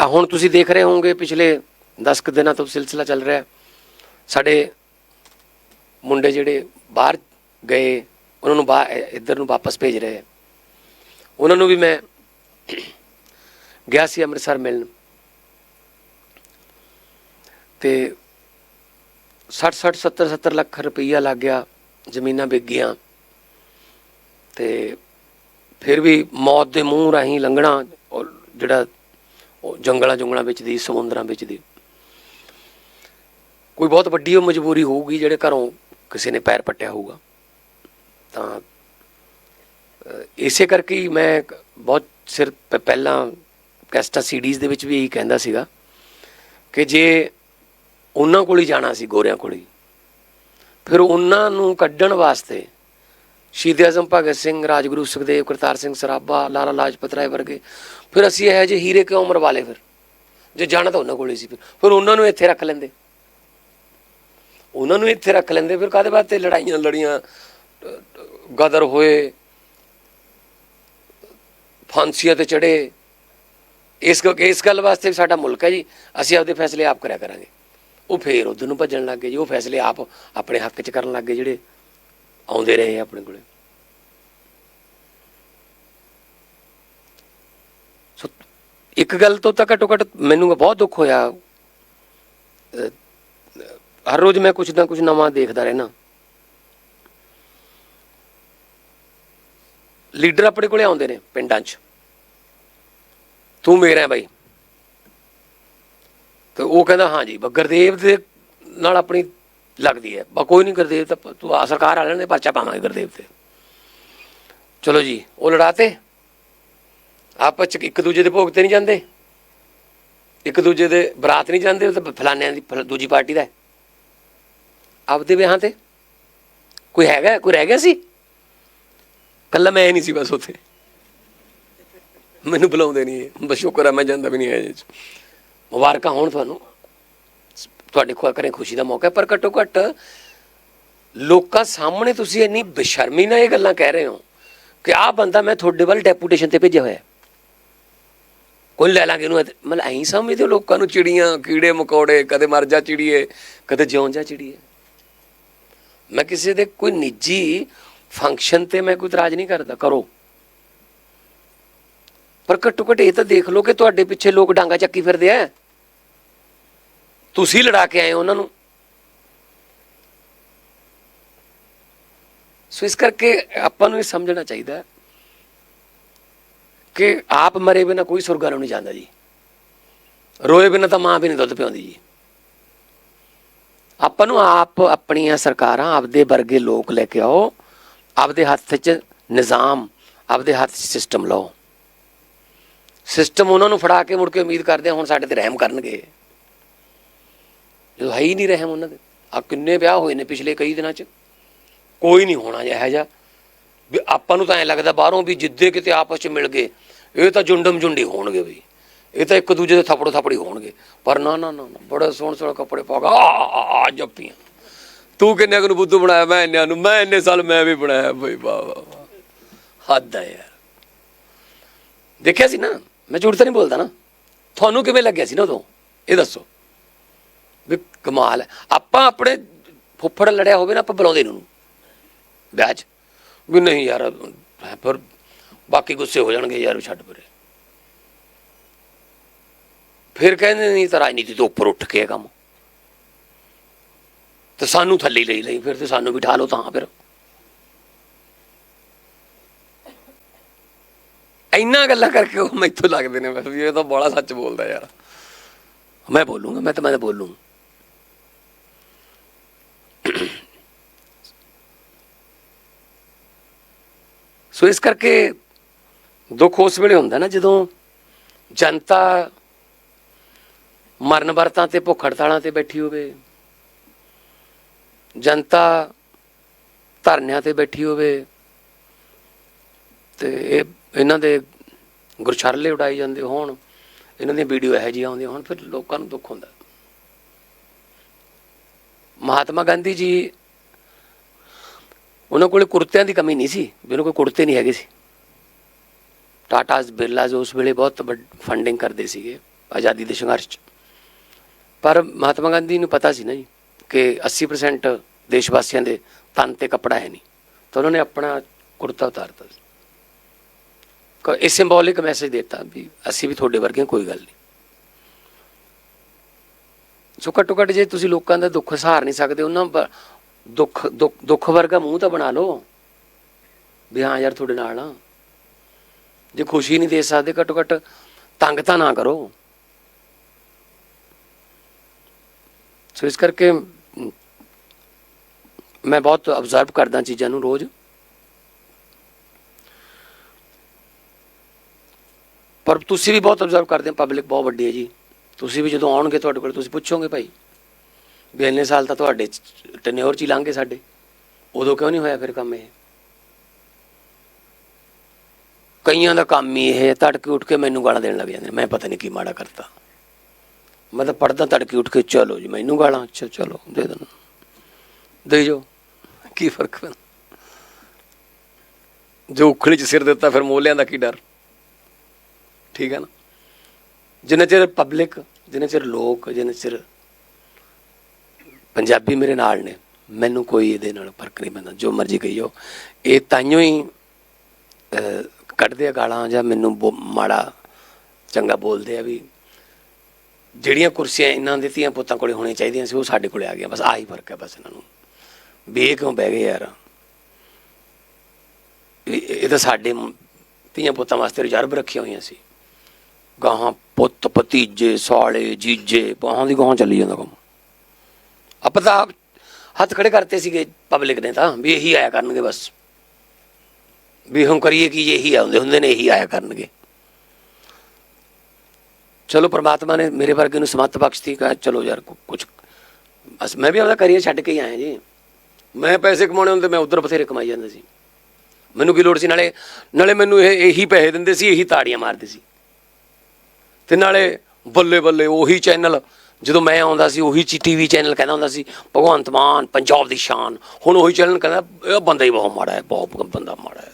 ਆ ਹੁਣ ਤੁਸੀਂ ਦੇਖ ਰਹੇ ਹੋਵੋਗੇ, ਪਿਛਲੇ 10 ਕੁ ਦਿਨਾਂ ਤੋਂ ਸਿਲਸਿਲਾ ਚੱਲ ਰਿਹਾ ਸਾਡੇ ਮੁੰਡੇ ਜਿਹੜੇ ਬਾਹਰ ਗਏ, ਉਹਨਾਂ ਨੂੰ ਬਾ, ਇੱਧਰ ਨੂੰ ਵਾਪਸ ਭੇਜ ਰਹੇ ਉਹਨਾਂ ਨੂੰ ਵੀ ਮੈਂ ਗਿਆ ਸੀ ਅੰਮ੍ਰਿਤਸਰ ਮਿਲਣ। ਤੇ 60 60 70 70 ਲੱਖ ਰੁਪਈਆ ਲੱਗ ਗਿਆ, ਜ਼ਮੀਨਾਂ ਵਿਕ ਗਈਆਂ। ਤੇ ਫਿਰ ਵੀ ਮੌਤ ਦੇ ਮੂੰਹ ਰਾਹੀਂ ਲੰਘਣਾ ਔਰ ਜਿਹੜਾ ਉਹ ਜੰਗਲਾਂ ਜੰਗਲਾਂ ਵਿੱਚ ਦੀ, ਸਮੁੰਦਰਾਂ ਵਿੱਚ ਦੀ। ਕੋਈ ਬਹੁਤ ਵੱਡੀ ਉਹ ਮਜਬੂਰੀ ਹੋਊਗੀ ਜਿਹੜੇ ਘਰੋਂ ਕਿਸੇ ਨੇ ਪੈਰ ਪੱਟਿਆ ਹੋਊਗਾ। ਤਾਂ ਇਸੇ ਕਰਕੇ ਹੀ ਮੈਂ ਬਹੁਤ ਸਿਰ ਪਹਿਲਾਂ ਕੈਸਟਾ ਸੀਡੀਜ਼ ਦੇ ਵਿੱਚ ਵੀ ਇਹੀ ਕਹਿੰਦਾ ਸੀਗਾ ਕਿ ਜੇ ਉਹਨਾਂ ਕੋਲ ਹੀ ਜਾਣਾ ਸੀ, ਗੋਰਿਆਂ ਕੋਲ ਹੀ, ਫਿਰ ਉਹਨਾਂ ਨੂੰ ਕੱਢਣ ਵਾਸਤੇ ਸ਼ਹੀਦ ਆਜ਼ਮ ਭਗਤ ਸਿੰਘ, ਰਾਜਗੁਰੂ ਸੁਖਦੇਵ, ਕਰਤਾਰ ਸਿੰਘ ਸਰਾਭਾ, ਲਾਲਾ ਲਾਜਪਤ ਰਾਏ ਵਰਗੇ। ਫਿਰ ਅਸੀਂ ਇਹੋ ਜਿਹੇ ਹੀਰੇ ਕਿਉਂ ਮਰਵਾ ਲਏ ਫਿਰ? ਜੇ ਜਾਣਾ ਤਾਂ ਉਹਨਾਂ ਕੋਲ ਹੀ ਸੀ ਫਿਰ। ਫਿਰ ਉਹਨਾਂ ਨੂੰ ਇੱਥੇ ਰੱਖ ਲੈਂਦੇ। ਉਹਨਾਂ ਨੂੰ ਇੱਥੇ ਰੱਖ ਲੈਂਦੇ, ਫਿਰ ਕਾਦੇ 'ਤੇ ਲੜਾਈਆਂ ਲੜੀਆਂ ਗਦਰ ਹੋਏ, ਫਾਂਸੀਆਂ ਤੇ ਚੜੇ। ਇਸ ਇਸ ਗੱਲ ਵਾਸਤੇ ਵੀ ਸਾਡਾ ਮੁਲਕ ਹੈ ਜੀ। ਅਸੀਂ ਆਪਦੇ ਫੈਸਲੇ ਆਪ ਕਰਿਆ ਕਰਾਂਗੇ। ਉਹ ਫੇਰ ਉਧਰ ਨੂੰ ਭੱਜਣ ਲੱਗ ਗਏ ਜੀ। ਉਹ ਫੈਸਲੇ ਆਪ ਆਪਣੇ ਹੱਕ 'ਚ ਕਰਨ ਲੱਗ ਗਏ ਜਿਹੜੇ ਆਉਂਦੇ ਰਹੇ ਆਪਣੇ ਕੋਲੇ। ਸੋ ਇੱਕ ਗੱਲ ਤੋਂ ਤਾਂ ਘੱਟੋ ਘੱਟ ਮੈਨੂੰ ਬਹੁਤ ਦੁੱਖ ਹੋਇਆ। ਹਰ ਰੋਜ਼ ਮੈਂ ਕੁਝ ਨਾ ਕੁਝ ਨਵਾਂ ਦੇਖਦਾ ਰਹਿਣਾ ਲੀਡਰ ਆਪਣੇ ਕੋਲੇ ਆਉਂਦੇ ਨੇ ਪਿੰਡਾਂ 'ਚ। ਤੂੰ ਮੇਰਾ ਹੈ ਬਾਈ। ਤੇ ਉਹ ਕਹਿੰਦਾ ਹਾਂਜੀ ਗੁਰਦੇਵ ਦੇ ਨਾਲ ਆਪਣੀ ਲੱਗਦੀ ਹੈ। ਬਾ ਕੋਈ ਨਹੀਂ ਗੁਰਦੇਵ ਤਾਂ ਤੂੰ ਆ, ਸਰਕਾਰ ਵਾਲਿਆਂ ਨੇ ਪਰਚਾ ਪਾਵਾਂਗੇ ਗੁਰਦੇਵ ਤੇ। ਚਲੋ ਜੀ, ਉਹ ਲੜਾਤੇ। ਆਪਸ ਚ ਇੱਕ ਦੂਜੇ ਦੇ ਭੋਗ ਤੇ ਨਹੀਂ ਜਾਂਦੇ। ਇੱਕ ਦੂਜੇ ਦੇ ਬਰਾਤ ਨਹੀਂ ਜਾਂਦੇ, ਉਹ ਤਾਂ ਫਲਾਨਿਆਂ ਦੀ ਫਲ- ਦੂਜੀ ਪਾਰਟੀ ਦਾ ਆਪਦੇ ਵਿਆਹਾਂ ਤੇ? ਕੋਈ ਹੈਗਾ, ਕੋਈ ਰਹਿ ਗਿਆ ਸੀ? ਕੱਲਾ ਮੈਂ ਹੀ ਨਹੀਂ ਸੀ ਬਸ ਉੱਥੇ। ਮੈਨੂੰ ਬੁਲਾਉਂਦੇ ਨਹੀਂ ਬਸ ਸ਼ੁਕਰ ਆ, ਮੈਂ ਜਾਂਦਾ ਵੀ ਨਹੀਂ ਹੈ ਜੀ। ਮੁਬਾਰਕਾਂ ਹੋਣ ਤੁਹਾਨੂੰ। ਤੁਹਾਡੇ ਕੋਲ ਕਰੇ ਖੁਸ਼ੀ ਦਾ ਮੌਕਾ ਪਰ ਘੱਟੋ ਘੱਟ ਲੋਕਾਂ ਸਾਹਮਣੇ ਤੁਸੀਂ ਇੰਨੀ ਬੇਸ਼ਰਮੀ ਨਾਲ ਇਹ ਗੱਲਾਂ ਕਹਿ ਰਹੇ ਹੋ ਕਿ ਆਹ ਬੰਦਾ ਮੈਂ ਤੁਹਾਡੇ ਵੱਲ ਡੈਪੂਟੇਸ਼ਨ ਤੇ ਭੇਜਿਆ ਹੋਇਆ ਕੋਈ ਲੈ ਲਾਂਗੇ ਇਹਨੂੰ ਮਤਲਬ ਐਂ ਸਮਝਦੇ ਲੋਕਾਂ ਨੂੰ ਚਿੜੀਆਂ, ਕੀੜੇ ਮਕੌੜੇ, ਕਦੇ ਮਰ ਜਾ ਚਿੜੀਏ, ਕਦੇ ਜਿਉਂ ਜਾ ਚਿੜੀਏ। ਮੈਂ ਕਿਸੇ ਦੇ ਕੋਈ ਨਿੱਜੀ ਫੰਕਸ਼ਨ ਤੇ ਮੈਂ ਕੋਈ ਇਤਰਾਜ਼ ਨਹੀਂ ਕਰਦਾ, ਕਰੋ। ਪਰ ਘੱਟੋ ਘੱਟ ਇਹ ਤਾਂ ਦੇਖ ਲਓ ਕਿ ਤੁਹਾਡੇ ਪਿੱਛੇ ਲੋਕ ਡਾਂਗਾ ਚੱਕੀ ਫਿਰਦੇ ਆ। ਤੁਸੀਂ ਲੜਾ ਕੇ ਆਏ ਹੋ ਉਹਨਾਂ ਨੂੰ। ਸੋ ਇਸ ਕਰਕੇ ਆਪਾਂ ਨੂੰ ਇਹ ਸਮਝਣਾ ਚਾਹੀਦਾ ਕਿ ਆਪ ਮਰੇ ਬਿਨਾ ਕੋਈ ਸੁਰਗਾਂ ਨੂੰ ਨਹੀਂ ਜਾਂਦਾ ਜੀ। ਰੋਏ ਬਿਨਾ ਤਾਂ ਮਾਂ ਵੀ ਨਹੀਂ ਦੁੱਧ ਪਿਆਉਂਦੀ ਜੀ। ਆਪਾਂ ਨੂੰ ਆਪ ਆਪਣੀਆਂ ਸਰਕਾਰਾਂ ਆਪਦੇ ਵਰਗੇ ਲੋਕ ਲੈ ਕੇ ਆਓ, ਆਪਦੇ ਹੱਥ 'ਚ ਨਿਜ਼ਾਮ, ਆਪਦੇ ਹੱਥ 'ਚ ਸਿਸਟਮ ਲਾਓ। ਸਿਸਟਮ ਉਹਨਾਂ ਨੂੰ ਫੜਾ ਕੇ ਮੁੜ ਕੇ ਉਮੀਦ ਕਰਦੇ ਹੁਣ ਸਾਡੇ ਤੇ ਰਹਿਮ ਕਰਨਗੇ। ਜਦੋਂ ਹੈ ਹੀ ਨਹੀਂ ਰਹਿਮ ਉਹਨਾਂ ਦੇ। ਆ ਕਿੰਨੇ ਵਿਆਹ ਹੋਏ ਨੇ ਪਿਛਲੇ ਕਈ ਦਿਨਾਂ 'ਚ। ਕੋਈ ਨਹੀਂ ਹੋਣਾ ਜਿਹਾ ਜਿਹਾ। ਵੀ ਆਪਾਂ ਨੂੰ ਤਾਂ ਐ ਲੱਗਦਾ ਬਾਹਰੋਂ ਵੀ ਜਿੱਦੇ ਕਿਤੇ ਆਪਸ 'ਚ ਮਿਲ ਗਏ ਇਹ ਤਾਂ ਜੁੰਡਮ ਜੁੰਡੀ ਹੋਣਗੇ ਵੀ ਇਹ ਤਾਂ ਇੱਕ ਦੂਜੇ ਦੇ ਥੱਪੜੋ ਥੱਪੜੀ ਹੋਣਗੇ। ਪਰ ਨਾ ਨਾ ਨਾ ਨਾ, ਬੜੇ ਸੋਹਣੇ ਸੋਹਣੇ ਕੱਪੜੇ ਪਾ ਆ ਜੱਪੀਆਂ। ਤੂੰ ਕਿੰਨੇ ਨੂੰ ਬੁੱਧੂ ਬਣਾਇਆ? ਮੈਂ ਇੰਨਿਆਂ ਨੂੰ। ਮੈਂ ਇੰਨੇ ਸਾਲ ਮੈਂ ਵੀ ਬਣਾਇਆ ਬਈ ਵਾਹ ਵਾਹ ਹੱਦ ਹੈ ਯਾਰ। ਦੇਖਿਆ ਸੀ ਨਾ? ਮੈਂ ਝੂਠ ਤਾਂ ਨਹੀਂ ਬੋਲਦਾ ਨਾ। ਤੁਹਾਨੂੰ ਕਿਵੇਂ ਲੱਗਿਆ ਸੀ ਨਾ ਉਦੋਂ? ਇਹ ਦੱਸੋ। ਵੀ ਕਮਾਲ ਹੈ। ਆਪਾਂ ਆਪਣੇ ਫੁੱਫੜ ਲੜਿਆ ਹੋਵੇ ਨਾ, ਆਪਾਂ ਬੁਲਾਉਂਦੇ ਨੂੰ ਵਿਆਹ 'ਚ। ਵੀ ਨਹੀਂ ਯਾਰ ਹੈ ਪਰ ਬਾਕੀ ਗੁੱਸੇ ਹੋ ਜਾਣਗੇ ਯਾਰ ਛੱਡ ਪਰੇ। ਫਿਰ ਕਹਿੰਦੇ ਨਹੀਂ ਤਾਂ ਰਾਜਨੀਤੀ ਤੋਂ ਉੱਪਰ ਉੱਠ ਕੇ ਇਹ ਕੰਮ। ਤੇ ਸਾਨੂੰ ਥੱਲੇ ਲਈ ਲਈ ਫਿਰ ਤੇ ਸਾਨੂੰ ਬਿਠਾ ਠਾ ਲਓ ਤਾਂ ਫਿਰ। ਇੰਨਾ ਗੱਲਾਂ ਕਰਕੇ ਉਹ ਮੈਥੋਂ ਲੱਗਦੇ ਨੇ ਫਿਰ ਵੀ ਇਹ ਤਾਂ ਬੜਾ ਸੱਚ ਬੋਲਦਾ ਯਾਰ। ਮੈਂ ਬੋਲੂੰਗਾ, ਮੈਂ ਤਾਂ ਮੈਂ ਤਾਂ ਬੋਲੂੰ ਸੋ ਇਸ ਕਰਕੇ ਦੁੱਖ ਉਸ ਵੇਲੇ ਹੁੰਦਾ ਨਾ ਜਦੋਂ ਜਨਤਾ ਮਰਨ ਵਰਤਾਂ ਤੇ ਭੁੱਖ ਹੜਤਾਲਾਂ ਤੇ ਬੈਠੀ ਹੋਵੇ। ਜਨਤਾ ਧਰਨਿਆਂ ਤੇ ਬੈਠੀ ਹੋਵੇ ਤੇ ਇਹ, ਇਹਨਾਂ ਦੇ ਗੁਰਛਰਲੇ ਉਡਾਈ ਜਾਂਦੇ ਹੋਣ, ਇਹਨਾਂ ਦੀਆਂ ਵੀਡੀਓ ਇਹੋ ਜਿਹੀਆਂ ਆਉਂਦੀਆਂ ਹੋਣ, ਫਿਰ ਲੋਕਾਂ ਨੂੰ ਦੁੱਖ ਹੁੰਦਾ। ਮਹਾਤਮਾ ਗਾਂਧੀ ਜੀ ਉਹਨਾਂ ਕੋਲੇ ਕੁਰਤਿਆਂ ਦੀ ਕਮੀ ਨਹੀਂ ਸੀ ਵੀ ਉਹਨਾਂ ਕੋਲ ਕੁੜਤੇ ਨਹੀਂ ਹੈਗੇ ਸੀ। ਟਾਟਾਸ ਬਿਰਲਾਸ ਉਸ ਵੇਲੇ ਬਹੁਤ ਫੰਡਿੰਗ ਕਰਦੇ ਸੀਗੇ ਆਜ਼ਾਦੀ ਦੇ ਸੰਘਰਸ਼ 'ਚ। ਪਰ ਮਹਾਤਮਾ ਗਾਂਧੀ ਨੂੰ ਪਤਾ ਸੀ ਨਾ ਜੀ ਕਿ 80% ਦੇਸ਼ ਵਾਸੀਆਂ ਦੇ ਤਨ ਤੇ ਕੱਪੜਾ ਹੈ ਨਹੀਂ। ਤਾਂ ਉਹਨਾਂ ਨੇ ਆਪਣਾ ਕੁੜਤਾ ਉਤਾਰਤਾ ਸੀ। ਕ- ਇਹ ਸਿੰਬੋਲਿਕ ਮੈਸੇਜ ਦਿੱਤਾ ਵੀ ਅਸੀਂ ਵੀ ਤੁਹਾਡੇ ਵਰਗੇ ਹਾਂ, ਕੋਈ ਗੱਲ ਨਹੀਂ। ਸੋ ਘੱਟੋ ਘੱਟ ਜੇ ਤੁਸੀਂ ਲੋਕਾਂ ਦਾ ਦੁੱਖ ਸਹਾਰ ਨਹੀਂ ਸਕਦੇ ਉਹਨਾਂ ਬ- ਦੁੱਖ ਦੁੱਖ ਦੁੱਖ ਵਰਗਾ ਮੂੰਹ ਤਾਂ ਬਣਾ ਲਓ। ਵੀ ਹਾਂ ਯਾਰ ਤੁਹਾਡੇ ਨਾਲ ਆ। ਜੇ ਖੁਸ਼ੀ ਨਹੀਂ ਦੇ ਸਕਦੇ ਘੱਟੋ ਘੱਟ ਤੰਗ ਤਾਂ ਨਾ ਕਰੋ। ਸੋ ਇਸ ਕਰਕੇ ਮੈਂ ਬਹੁਤ ਅਬਜ਼ਰਵ ਕਰਦਾ ਚੀਜ਼ਾਂ ਨੂੰ ਰੋਜ਼। ਪਰ ਤੁਸੀਂ ਵੀ ਬਹੁਤ ਅਬਜ਼ਰਵ ਕਰਦੇ ਹੋ ਪਬਲਿਕ ਬਹੁਤ ਵੱਡੀ ਹੈ ਜੀ। ਤੁਸੀਂ ਵੀ ਜਦੋਂ ਆਉਣਗੇ ਤੁਹਾਡੇ ਕੋਲ, ਤੁਸੀਂ ਪੁੱਛੋਗੇ ਭਾਈ। ਵੀ ਇੰਨੇ ਸਾਲ ਤਾਂ ਤੁਹਾਡੇ ਟੈਨਿਓਰ ਚ ਹੀ ਲੰਘੇ ਸਾਡੇ। ਉਦੋਂ ਕਿਉਂ ਨਹੀਂ ਹੋਇਆ ਫਿਰ ਕੰਮ ਇਹ? ਕਈਆਂ ਦਾ ਕੰਮ ਹੀ ਇਹ ਤੜਕੇ ਉੱਠ ਕੇ ਮੈਨੂੰ ਗਾਲਾਂ ਦੇਣ ਲੱਗ ਜਾਂਦੇ ਮੈਂ ਪਤਾ ਨਹੀਂ ਕੀ ਮਾੜਾ ਕਰਤਾ। ਮੈਂ ਤਾਂ ਪੜਦਾ ਤੜਕੇ ਉੱਠ ਕੇ, ਚਲੋ ਜੀ, ਮੈਨੂੰ ਗਾਲਾਂ, ਅੱਛਾ, ਚਲੋ, ਦੇ ਦੇਣਾ ਦੇ ਜੋ, ਕੀ ਫ਼ਰਕ ਪੈਂਦਾ? ਜੋ ਉਖਲੀ ਚ ਸਿਰ ਦਿੱਤਾ ਫਿਰ ਮੋਲਿਆਂ ਦਾ ਕੀ ਡਰ? ਠੀਕ ਹੈ ਨਾ? ਜਿੰਨਾ ਚਿਰ ਪਬਲਿਕ ਜਿੰਨੇ ਚਿਰ ਲੋਕ, ਜਿੰਨੇ ਚਿਰ ਪੰਜਾਬੀ ਮੇਰੇ ਨਾਲ ਨੇ। ਮੈਨੂੰ ਕੋਈ ਇਹਦੇ ਨਾਲ ਫ਼ਰਕ ਨਹੀਂ ਪੈਂਦਾ। ਜੋ ਮਰਜ਼ੀ ਕਹੀਓ। ਇਹ ਤਾਈਓ ਹੀ ਕੱਢਦੇ ਆ ਗਾਲਾਂ ਜਾਂ ਮੈਨੂੰ ਬੋ- ਮਾੜਾ, ਚੰਗਾ ਬੋਲਦੇ ਆ ਵੀ ਜਿਹੜੀਆਂ ਕੁਰਸੀਆਂ ਇਹਨਾਂ ਦੇ ਧੀਆਂ ਪੁੱਤਾਂ ਕੋਲੇ ਹੋਣੀਆਂ ਚਾਹੀਦੀਆਂ ਸੀ, ਉਹ ਸਾਡੇ ਕੋਲੇ ਆ ਗਈਆਂ। ਬਸ ਆਹੀ ਫ਼ਰਕ ਹੈ ਬਸ ਇਹਨਾਂ ਨੂੰ। ਵੀ ਇਹ ਕਿਉਂ ਬਹਿ ਗਏ ਯਾਰ? ਇਹ ਇਹ ਤਾਂ ਸਾਡੇ ਧੀਆਂ ਪੁੱਤਾਂ ਵਾਸਤੇ ਰਿਜ਼ਰਵ ਰੱਖੀਆਂ ਹੋਈਆਂ ਸੀ। ਗਾਹਾਂ ਪੁੱਤ ਭਤੀਜੇ, ਸਾਲੇ, ਜੀਜੇ, ਬਾਹਾਂ ਦੀ ਗਾਹਾਂ ਚੱਲੀ ਜਾਂਦਾ ਕੰਮ। ਆਪਾਂ ਤਾਂ ਆਪ ਹੱਥ ਖੜੇ ਕਰਤੇ ਸੀਗੇ ਪਬਲਿਕ ਨੇ ਤਾਂ, ਵੀ ਇਹੀ ਆਇਆ ਕਰਨਗੇ ਬਸ। ਵੀ ਹੁਣ ਕਰੀਏ ਕੀ, ਇਹੀ ਆਉਂਦੇ ਹੁੰਦੇ ਨੇ, ਇਹੀ ਆਇਆ ਕਰਨਗੇ। ਚਲੋ ਪ੍ਰਮਾਤਮਾ ਨੇ ਮੇਰੇ ਵਰਗੇ ਨੂੰ ਸਮੱਤ ਬਖਸ਼ਤੀ, ਕਹਾ ਚਲੋ ਯਾਰ ਕੁਝ ਬਸ ਮੈਂ ਵੀ ਆਪਦਾ ਕਰੀਅਰ ਛੱਡ ਕੇ ਆਇਆ ਜੀ। ਮੈਂ ਪੈਸੇ ਕਮਾਉਣੇ ਹੁੰਦੇ, ਮੈਂ ਉਧਰ ਬਥੇਰੇ ਕਮਾਈ ਜਾਂਦਾ ਸੀ। ਮੈਨੂੰ ਕੀ ਲੋੜ ਸੀ? ਨਾਲੇ ਨਾਲੇ ਮੈਨੂੰ ਇਹ, ਇਹੀ ਪੈਸੇ ਦਿੰਦੇ ਸੀ, ਇਹੀ ਤਾੜੀਆਂ ਮਾਰਦੇ ਸੀ। ਤੇ ਨਾਲੇ ਬੱਲੇ ਬੱਲੇ ਉਹੀ ਚੈਨਲ ਜਦੋਂ ਮੈਂ ਆਉਂਦਾ ਸੀ, ਉਹੀ ਚੀ ਟੀਵੀ ਚੈਨਲ ਕਹਿੰਦਾ ਹੁੰਦਾ ਸੀ, ਭਗਵੰਤ ਮਾਨ, ਪੰਜਾਬ ਦੀ ਸ਼ਾਨ। ਹੁਣ ਉਹੀ ਚੈਨਲ ਕਹਿੰਦਾ, ਇਹ ਬੰਦਾ ਹੀ ਬਹੁਤ ਮਾੜਾ ਹੈ, ਬਹੁਤ ਬੰਦਾ ਮਾੜਾ ਹੈ।